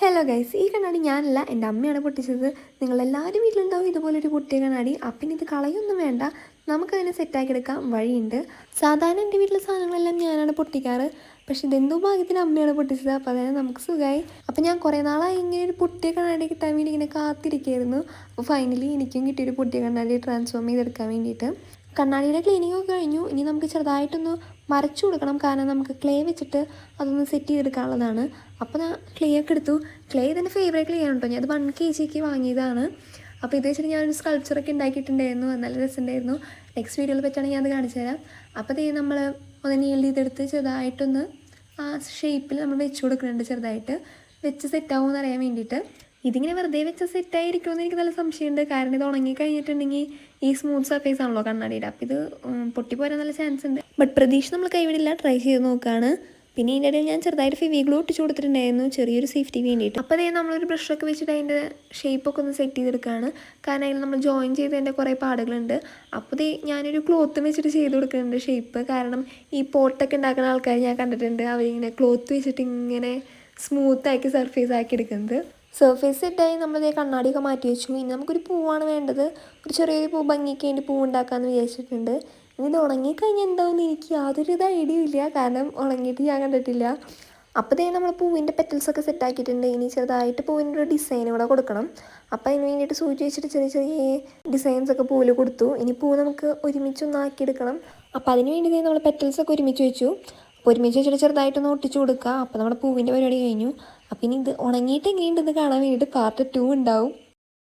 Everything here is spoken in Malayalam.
ഹലോ ഗൈസ് ഈ കണ്ണാടി ഞാനല്ല എന്റെ അമ്മയാണ് പൊട്ടിച്ചത്. നിങ്ങളെല്ലാവരും വീട്ടിലുണ്ടാവും ഇതുപോലൊരു പൊട്ടിയ കണ്ണാടി. അപ്പം ഇത് കളയൊന്നും വേണ്ട. നമുക്കതിനെ സെറ്റാക്കി എടുക്കാം. വഴിയുണ്ട്. സാധാരണ എന്റെ വീട്ടിലെ സാധനങ്ങളെല്ലാം ഞാനാണ് പൊട്ടിക്കാറ്. പക്ഷേ ഇതെന്തോ ഭാഗ്യത്തിന് അമ്മയാണ് പൊട്ടിച്ചത്. അപ്പോൾ അതായത് നമുക്ക് സുഖമായി അപ്പോൾ ഞാൻ കുറേ നാളായി ഇങ്ങനെ ഒരു പൊട്ടിയ കണ്ണാടി കിട്ടാൻ വേണ്ടി ഇങ്ങനെ കാത്തിരിക്കുകയായിരുന്നു അപ്പോൾ ഫൈനലി എനിക്കും കിട്ടിയൊരു പൊട്ടിയ കണ്ണാടി ട്രാൻസ്ഫോം ചെയ്തെടുക്കാൻ വേണ്ടിയിട്ട്. കണ്ണാടിയുടെ ക്ലീനിങ് ഒക്കെ കഴിഞ്ഞു. ഇനി നമുക്ക് ചെറുതായിട്ടൊന്ന് മറച്ചു കൊടുക്കണം. കാരണം നമുക്ക് ക്ലേ വെച്ചിട്ട് അതൊന്ന് സെറ്റ് ചെയ്തെടുക്കാനുള്ളതാണ്. അപ്പോൾ ഞാൻ ക്ലേ ഒക്കെ എടുത്തു. ക്ലേ ഇതിന്റെ ഫേവറേറ്റ് ക്ലേ ആണ് കേട്ടോ ഞാൻ അത് വൺ കെ ജിക്ക് വാങ്ങിയതാണ്. അപ്പോൾ ഇത് വെച്ചിട്ട് ഞാനൊരു സ്കൾപ്ചറൊക്കെ ഉണ്ടാക്കിയിട്ടുണ്ടായിരുന്നു. നല്ല രസമുണ്ടായിരുന്നു. നെക്സ്റ്റ് വീഡിയോയിൽ പറ്റുകയാണെങ്കിൽ ഞാൻ അത് കാണിച്ചു തരാം. അപ്പോൾ ഇത് നമ്മൾ ഒന്ന് നീൽ ചെയ്തെടുത്ത് ചെറുതായിട്ടൊന്ന് ആ ഷേപ്പിൽ നമ്മൾ വെച്ച് കൊടുക്കുന്നുണ്ട് ചെറുതായിട്ട്. വെച്ച് സെറ്റാവുമെന്ന് അറിയാൻ വേണ്ടിയിട്ട്. ഇതിങ്ങനെ വെറുതെ വെച്ച സെറ്റായിരിക്കുമെന്ന് എനിക്ക് നല്ല സംശയമുണ്ട്. കാരണം ഇത് ഉണങ്ങി കഴിഞ്ഞിട്ടുണ്ടെങ്കിൽ ഈ സ്മൂത്ത് സർഫേസ് ആണല്ലോ കണ്ണാടിയുടെ. അപ്പോൾ ഇത് പൊട്ടി പൊട്ടിപ്പോരാൻ നല്ല ചാൻസ് ഉണ്ട്. ബട്ട് പ്രതീക്ഷ നമ്മൾ കൈവിടില്ല. ട്രൈ ചെയ്ത് നോക്കുകയാണ് പിന്നെ ഇതിന്റെ ഇടയിൽ ഞാൻ ചെറുതായിട്ട് ഫെവി ഗ്ലൂ ഒട്ടിച്ച് കൊടുത്തിട്ടുണ്ടായിരുന്നു. ചെറിയൊരു സേഫ്റ്റി വേണ്ടിയിട്ട്. അപ്പോൾ അതേ നമ്മളൊരു ബ്രഷൊക്കെ വെച്ചിട്ട് അതിന്റെ ഷേപ്പൊക്കെ ഒന്ന് സെറ്റ് ചെയ്തെടുക്കുകയാണ് കാരണം അതിൽ നമ്മൾ ജോയിൻ ചെയ്തതിന്റെ കുറേ പാടുകളുണ്ട്. അപ്പോൾ ദേ ഞാനൊരു ക്ലോത്ത് വെച്ചിട്ട് ചെയ്ത് കൊടുക്കുന്നുണ്ട് ഷേപ്പ് കാരണം ഈ പോട്ടൊക്കെ ഉണ്ടാക്കുന്ന ആൾക്കാർ ഞാൻ കണ്ടിട്ടുണ്ട്. അവരിങ്ങനെ ക്ലോത്ത് വെച്ചിട്ട് ഇങ്ങനെ സ്മൂത്താക്കി സർഫേസ് ആക്കി എടുക്കുന്നത്. സർഫേസ് സെറ്റായി നമ്മളിതേ കണ്ണാടിയൊക്കെ മാറ്റി വെച്ചു. ഇനി നമുക്കൊരു പൂവാണ് വേണ്ടത്. ഒരു ചെറിയൊരു പൂ ഭംഗിക്ക് വേണ്ടി പൂ ഉണ്ടാക്കാമെന്ന് വിചാരിച്ചിട്ടുണ്ട്. ഇനി ഇത് ഉണങ്ങിക്കഴിഞ്ഞാൽ എന്താവുമെന്ന് എനിക്ക് യാതൊരു ഇത് ഐഡിയ ഇല്ല. കാരണം ഉണങ്ങിയിട്ട് ഞാൻ കണ്ടിട്ടില്ല. അപ്പോൾ തന്നെ നമ്മൾ പൂവിന്റെ പെറ്റൽസൊക്കെ സെറ്റാക്കിയിട്ടുണ്ട് ഇനി ചെറുതായിട്ട് പൂവിന്റെ ഒരു ഡിസൈൻ കൂടെ കൊടുക്കണം. അപ്പോൾ അതിന് വേണ്ടിയിട്ട് സൂചി വെച്ചിട്ട് ചെറിയ ചെറിയ ഡിസൈൻസ് ഒക്കെ പൂവിൽ കൊടുത്തു. ഇനി പൂ നമുക്ക് ഒരുമിച്ച് ഒരുമിച്ചൊന്ന് ആക്കിയെടുക്കണം അപ്പോൾ അതിന് വേണ്ടി നമ്മൾ പെറ്റൽസൊക്കെ ഒരുമിച്ച് വെച്ചു. അപ്പോൾ ഒരുമിച്ച് വെച്ചിട്ട് ചെറുതായിട്ടൊന്ന് ഒട്ടിച്ചു കൊടുക്കുക. അപ്പോൾ നമ്മുടെ പൂവിന്റെ പരിപാടി കഴിഞ്ഞു. അപ്പോൾ ഇനി ഇത് ഉണങ്ങിയിട്ട് എങ്ങനെയുണ്ടെന്ന് കാണാൻ വേണ്ടിയിട്ട് പാർട്ട് ടു ഉണ്ടാവും.